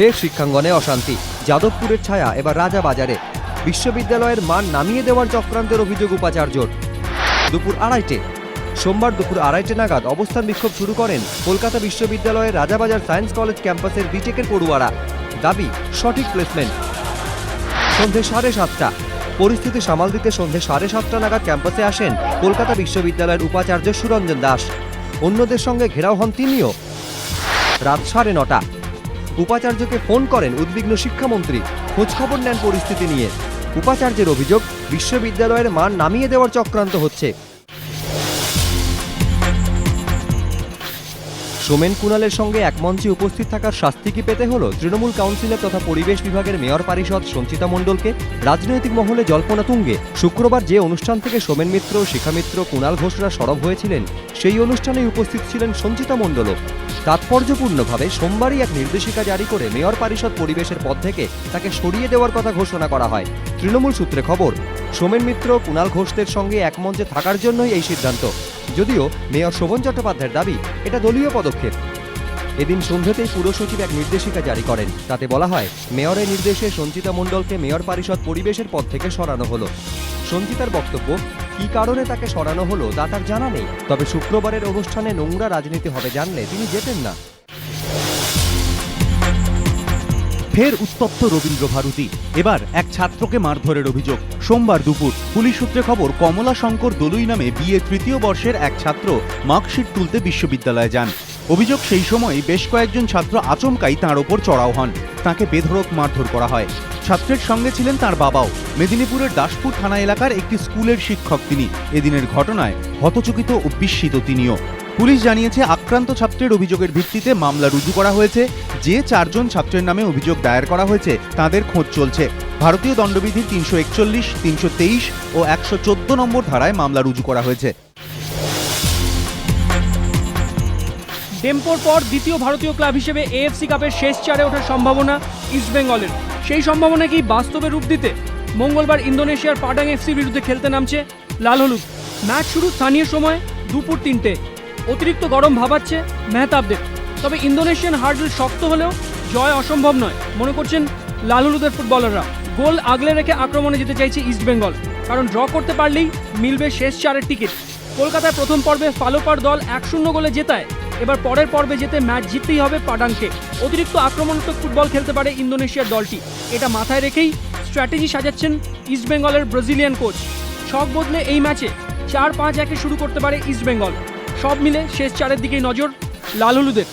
ফের শিক্ষাঙ্গনে অশান্তি। যাদবপুরের ছায়া, এবার রাজাবাজারে। বিশ্ববিদ্যালয়ের মান নামিয়ে দেওয়ার চক্রান্তের অভিযোগ উপাচার্যর দুপুর আড়াইটে। সোমবার দুপুর আড়াইটে নাগাদ অবস্থান বিক্ষোভ শুরু করেন কলকাতা বিশ্ববিদ্যালয়ের রাজাবাজার সায়েন্স কলেজ ক্যাম্পাসের বিটেকের পড়ুয়ারা। দাবি, সঠিক প্লেসমেন্ট। সন্ধে সাড়ে সাতটা। পরিস্থিতি সামাল দিতে সন্ধে সাড়ে সাতটা নাগাদ ক্যাম্পাসে আসেন কলকাতা বিশ্ববিদ্যালয়ের উপাচার্য সুরঞ্জন দাস। অন্যদের সঙ্গে ঘেরাও হন তিনিও। রাত সাড়ে নটা। উপাচার্যকে ফোন করেন উদ্বিগ্ন শিক্ষামন্ত্রী। খোঁজখবর নেন পরিস্থিতি নিয়ে। উপাচার্যের অভিযোগ, বিশ্ববিদ্যালয়ের মান নামিয়ে দেওয়ার চক্রান্ত হচ্ছে। সোমেন কুণালের সঙ্গে এক মঞ্চে উপস্থিত থাকার শাস্তি কি পেতে হলো তৃণমূল কাউন্সিলর তথা পরিবেশ বিভাগের মেয়র পারিষদ সঞ্চিতা মণ্ডলকে? রাজনৈতিক মহলে জল্পনা তুঙ্গে। শুক্রবার যে অনুষ্ঠান থেকে সোমেন মিত্র, শিখা মিত্র, কুণাল ঘোষরা সরব হয়েছিলেন, সেই অনুষ্ঠানে উপস্থিত ছিলেন সঞ্চিতা মণ্ডলও। তাৎপর্যপূর্ণভাবে সোমবারই এক নির্দেশিকা জারি করে মেয়র পারিষদ পরিবেশের পদ থেকে তাকে সরিয়ে দেওয়ার কথা ঘোষণা করা হয়। তৃণমূল সূত্রে খবর সোমেন মিত্র কুণাল ঘোষদের সঙ্গে এক মঞ্চে থাকার জন্যই এই সিদ্ধান্ত। যদিও মেয়র শোভন চট্টোপাধ্যায়ের দাবি, এটা দলীয় পদক্ষেপ। এদিন সন্ধ্যাতেই পুরসচিব এক নির্দেশিকা জারি করেন। তাতে বলা হয়, মেয়রের নির্দেশে সঞ্চিতা মণ্ডলকে মেয়র পরিষদ পরিবেশের পদ থেকে সরানো হলো। সঞ্চিতার বক্তব্য, কী কারণে তাকে সরানো হলো তা তার জানা নেই। তবে শুক্রবারের অনুষ্ঠানে নোংরা রাজনীতি হবে জানলে তিনি যেতেন না। ফের উত্তপ্ত রবীন্দ্র ভারতী। এবার এক ছাত্রকে মারধরের অভিযোগ। সোমবার দুপুর পুলিশ সূত্রে খবর, কমলা শঙ্কর দলুই নামে বিএ তৃতীয় বর্ষের এক ছাত্র মার্কশিট তুলতে বিশ্ববিদ্যালয়ে যান। অভিযোগ সেই সময় বেশ কয়েকজন ছাত্র আচমকাই তাঁর ওপর চড়াও হন। তাকে বেধড়ক মারধর করা হয়। ছাত্রের সঙ্গে ছিলেন তার বাবাও। মেদিনীপুরের দাসপুর থানা এলাকার একটি স্কুলের শিক্ষক তিনি। এদিনের ঘটনায় হতচকিত ও বিস্মিত তিনিও। পুলিশ জানিয়েছে, আক্রান্ত ছাত্রের অভিযোগের ভিত্তিতে মামলা রুজু করা হয়েছে। যে চারজন ছাত্রের নামে অভিযোগ দায়ের করা হয়েছে, তাদের খোঁজ চলছে। ভারতীয় দণ্ডবিধির তিনশো একচল্লিশ, তিনশো তেইশ ও একশো চোদ্দ নম্বর ধারায় মামলা রুজু করা হয়েছে। ডেম্পোর পর দ্বিতীয় ভারতীয় ক্লাব হিসেবে এএফসি কাপের শেষ চারে ওঠার সম্ভাবনা ইস্টবেঙ্গলের সেই সম্ভাবনা কি বাস্তবে রূপ দিতে? মঙ্গলবার ইন্দোনেশিয়ার পাডাং এফসির বিরুদ্ধে খেলতে নামছে লাল হলুদ। ম্যাচ শুরু স্থানীয় সময় দুপুর তিনটে। অতিরিক্ত গরম ভাবাচ্ছে মেহতাবদের। তবে ইন্দোনেশিয়ান হার্ডল শক্ত হলেও জয় অসম্ভব নয়। মনে করছেন লালুলুদের ফুটবলাররা। গোল আগলে রেখে আক্রমণে যেতে চাইছে ইস্টবেঙ্গল কারণ ড্র করতে পারলেই মিলবে শেষ চারের টিকিট। কলকাতায় প্রথম পর্বে ফালোপার দল এক শূন্য গোলে জেতায়। এবার পরের পর্বে যেতে ম্যাচ জিততেই হবে পাডাংকে অতিরিক্ত আক্রমণাত্মক ফুটবল খেলতে পারে ইন্দোনেশিয়ার দলটি। এটা মাথায় রেখেই স্ট্র্যাটেজি সাজাচ্ছেন ইস্টবেঙ্গলের ব্রাজিলিয়ান কোচ। ছক বদলে এই ম্যাচে চার পাঁচ একে শুরু করতে পারে ইস্টবেঙ্গল সব মিলে শেষ চারের দিকেই নজর লাল হলুদের